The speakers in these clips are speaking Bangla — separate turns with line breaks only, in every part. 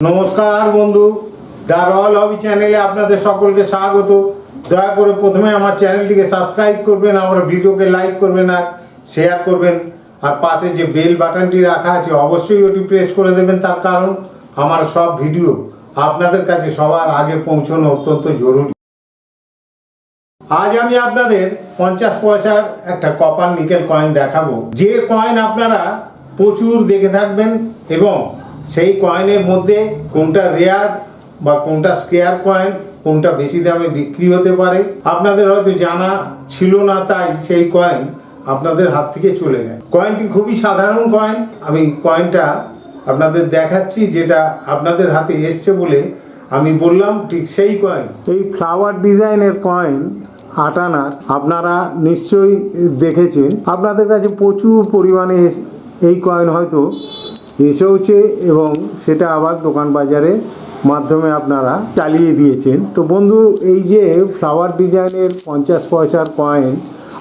নমস্কার বন্ধু, দ্য রয়্যাল হবি চ্যানেলে আপনাদের সকলকে স্বাগত। দয়া করে প্রথমে আমার চ্যানেলটিকে সাবস্ক্রাইব করবেন, আমার ভিডিওকে লাইক করবেন আর শেয়ার করবেন। আর পাশে যে বেল বাটনটি রাখা আছে, অবশ্যই ওটি প্রেস করে দেবেন। তার কারণ, আমার সব ভিডিও আপনাদের কাছে সবার আগে পৌঁছানো অত্যন্ত জরুরি। আজ আমি আপনাদের পঞ্চাশ পয়সার একটা কপার নিকেল কয়েন দেখাবো। যে কয়েন আপনারা প্রচুর দেখে থাকবেন এবং সেই কয়েনের মধ্যে কোনটা রেয়ার বা কোনটা স্কেয়ার কয়েন কোনটা বেশি দামে বিক্রি হতে পারে, আপনাদের হয়তো জানা ছিল না তাই সেই কয়েন আপনাদের হাত থেকে চলে গেছে কয়েনটি খুবই সাধারণ কয়েন আমি কয়েনটা আপনাদের দেখাচ্ছি যেটা আপনাদের হাতে এসছে বলে আমি বললাম ঠিক সেই কয়েন এই ফ্লাওয়ার ডিজাইনের কয়েন আটানার আপনারা নিশ্চয়ই দেখেছেন। আপনাদের কাছে প্রচুর পরিমাণে এই কয়েন হয়তো এসেওছে এবং সেটা আবার দোকান বাজারে মাধ্যমে আপনারা চালিয়ে দিয়েছেন। তো বন্ধু, এই যে ফ্লাওয়ার ডিজাইনের পঞ্চাশ পয়সার কয়েন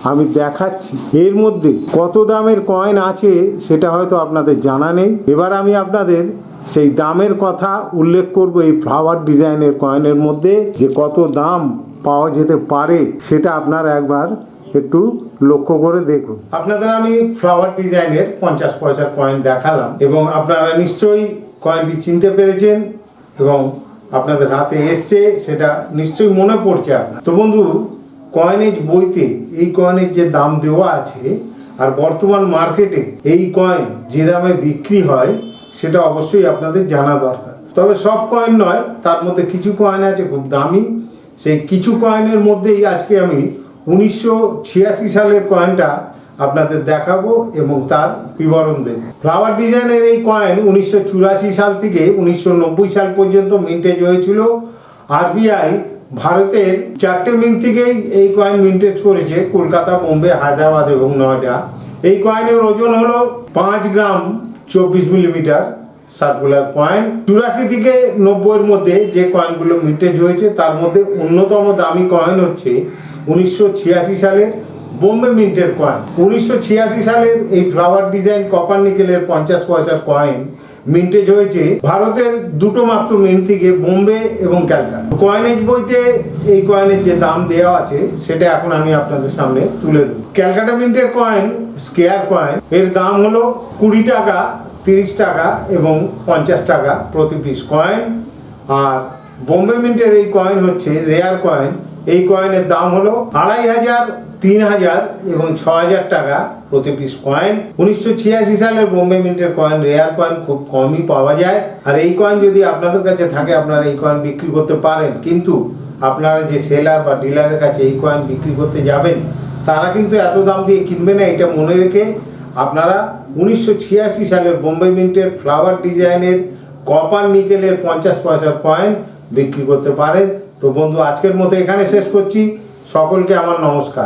আমি দেখাচ্ছি, এর মধ্যে কত দামের কয়েন আছে সেটা হয়তো আপনাদের জানা নেই। এবার আমি আপনাদের সেই দামের কথা উল্লেখ করব এই ফ্লাওয়ার ডিজাইনের কয়েনের মধ্যে, যে কত দাম পাওয়া যেতে পারে সেটা আপনারা একবার একটু লক্ষ্য করে দেখুন। আপনাদের আমি ফ্লাওয়ার ডিজাইনের পঞ্চাশ পয়সার কয়েন দেখালাম এবং আপনারা নিশ্চয়ই কয়েনটি চিনতে পেরেছেন এবং আপনাদের হাতে এসছে, সেটা নিশ্চয়ই মনে পড়ছে আপনার। তো বন্ধু কয়েনেজ বইতে এই কয়েনের যে দাম দেওয়া আছে আর বর্তমান মার্কেটে এই কয়েন যে দামে বিক্রি হয়, সেটা অবশ্যই আপনাদের জানা দরকার। তবে সব কয়েন নয়, তার মধ্যে কিছু কয়েন আছে খুব দামি। সেই কিছু কয়েনের মধ্যেই আজকে আমি উনিশশো ছিয়াশি সালের কয়েনটা আপনাদের দেখাবো এবং তার বিবরণ দেব। ফ্লাওয়ার ডিজাইনের এই কয়েন উনিশশো চুরাশি সাল থেকে উনিশশো নব্বই সাল পর্যন্ত মিন্টেজ হয়েছিল। আরবিআই ভারতের চারটে মিন্ট থেকেই এই কয়েন মিন্টেজ করেছে, কলকাতা, বোম্বে, হায়দ্রাবাদ এবং নয়ডা। এই কয়েনের ওজন হলো পাঁচ গ্রাম চব্বিশ মিলিমিটার। সার্কুলার কয়েন চুরাশি থেকে নব্বইয়ের মধ্যে যে কয়েনগুলো মিন্টেজ হয়েছে, তার মধ্যে অন্যতম দামি কয়েন হচ্ছে উনিশশো ছিয়াশি সালের বোম্বে মিন্টের কয়েন উনিশশো ছিয়াশি সালের এই ফ্লাওয়ার ডিজাইন কপার নিকেলের পঞ্চাশ পয়সার কয়েন মিন্টেজ হয়েছে ভারতের দুটো মাত্র মিন্ট থেকে বোম্বে এবং ক্যালকাটা। কয়েনেজ বইতে এই কয়েনের যে দাম দেওয়া আছে, সেটা এখন আমি আপনাদের সামনে তুলে দেবো ক্যালকাটা মিন্টের কয়েন স্কেয়ার কয়েন এর দাম হলো কুড়ি টাকা তিরিশ টাকা এবং পঞ্চাশ টাকা প্রতি পিস কয়েন আর বোম্বে মিন্টের এই কয়েন হচ্ছে রেয়ার কয়েন এই কয়েনের দাম হলো আড়াই হাজার, তিন হাজার এবং ছ হাজার টাকা প্রতি পিস কয়েন উনিশশো ছিয়াশি সালের বোম্বে মিন্টের কয়েন রেয়ার কয়েন খুব কমই পাওয়া যায়। আর এই কয়েন যদি আপনাদের কাছে থাকে, আপনারা এই কয়েন বিক্রি করতে পারেন। কিন্তু আপনারা যে সেলার বা ডিলারের কাছে এই কয়েন বিক্রি করতে যাবেন, তারা কিন্তু এত দাম দিয়ে কিনবে না, এটা মনে রেখে আপনারা উনিশশো ছিয়াশি সালের বোম্বে মিন্টের ফ্লাওয়ার ডিজাইনের কপার নিকেলের পঞ্চাশ পয়সার কয়েন বিক্রি করতে পারেন। তো বন্ধু, আজকের মতো এখানে শেষ করছি। সকলকে আমার নমস্কার।